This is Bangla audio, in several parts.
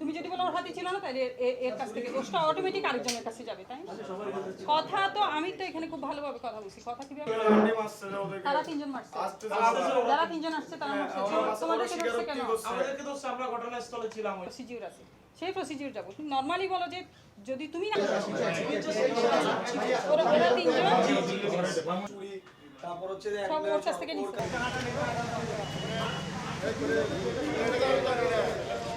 তুমি যদি বলো ওর হাতে ছিল না তাহলে এর কাছ থেকে দোষটা অটোমেটিক আরেকজনের কাছে যাবে তাই না? কথা তো আমি তো এখানে খুব ভালোভাবে কথা বলছি। কথা কীভাবে তারা তিনজন মারছে। যারা তিনজন আসছে তারা মারছে। তোমাদেরকে ধরছে কেন? আমাদেরকে তো আমরা ঘটনাস্থলে ছিলাম। ওই প্রসিজিউর আছে। সেই প্রসিজিউর যাব। তুমি নর্মালি বলো যে যদি তুমি না ওরা ওরা তিনজন তারপর হচ্ছে যে সব ওর কাছ থেকে নিচ্ছে।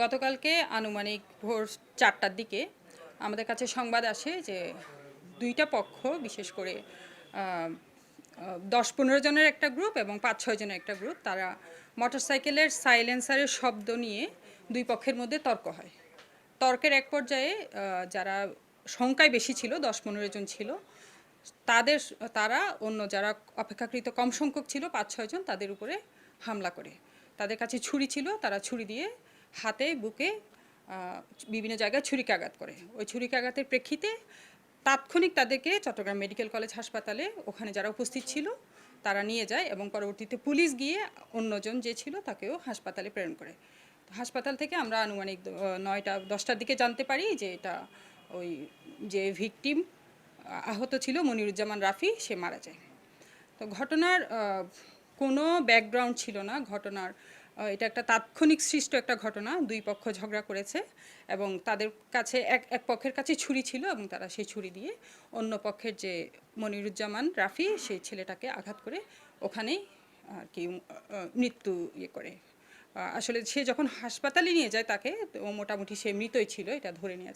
গতকালকে আনুমানিক ভোর চারটার দিকে আমাদের কাছে সংবাদ আসে যে দুইটা পক্ষ, বিশেষ করে দশ পনেরো জনের একটা গ্রুপ এবং পাঁচ ছয় জনের একটা গ্রুপ, তারা মোটরসাইকেলের সাইলেন্সারের শব্দ নিয়ে দুই পক্ষের মধ্যে তর্ক হয়। তর্কের এক পর্যায়ে যারা সংখ্যায় বেশি ছিল দশ পনেরো জন ছিল, তাদের, তারা অন্য যারা অপেক্ষাকৃত কম সংখ্যক ছিল পাঁচ ছয়জন তাদের উপরে হামলা করে। তাদের কাছে ছুরি ছিল, তারা ছুরি দিয়ে হাতে, বুকে বিভিন্ন জায়গায় ছুরিকাঘাত করে। ওই ছুরিকাঘাতের প্রেক্ষিতে তাৎক্ষণিক তাদেরকে চট্টগ্রাম মেডিকেল কলেজ হাসপাতালে ওখানে যারা উপস্থিত ছিল, তারা নিয়ে যায় এবং পরবর্তীতে পুলিশ গিয়ে অন্যজন যে ছিল তাকেও হাসপাতালে প্রেরণ করে। হাসপাতাল থেকে আমরা আনুমানিক নয়টা, দশটার দিকে জানতে পারি যে এটা ওই যে ভিকটিম আহত ছিল মনিরুজ্জামান রাফি, সে মারা যায়। তো ঘটনার কোনো ব্যাকগ্রাউন্ড ছিল না ঘটনার। এটা একটা তাৎক্ষণিক সৃষ্ট একটা ঘটনা, দুই পক্ষ ঝগড়া করেছে এবং তাদের কাছে এক এক পক্ষের কাছে ছুরি ছিল এবং তারা সেই ছুরি দিয়ে অন্য পক্ষের যে মনিরুজ্জামান রাফি, সেই ছেলেটাকে আঘাত করে ওখানেই আর কি মৃত্যু ইয়ে করে। আসলে সে যখন হাসপাতালে নিয়ে যায় তাকে, তো মোটামুটি সে মৃতই ছিল, এটা ধরে নিয়ে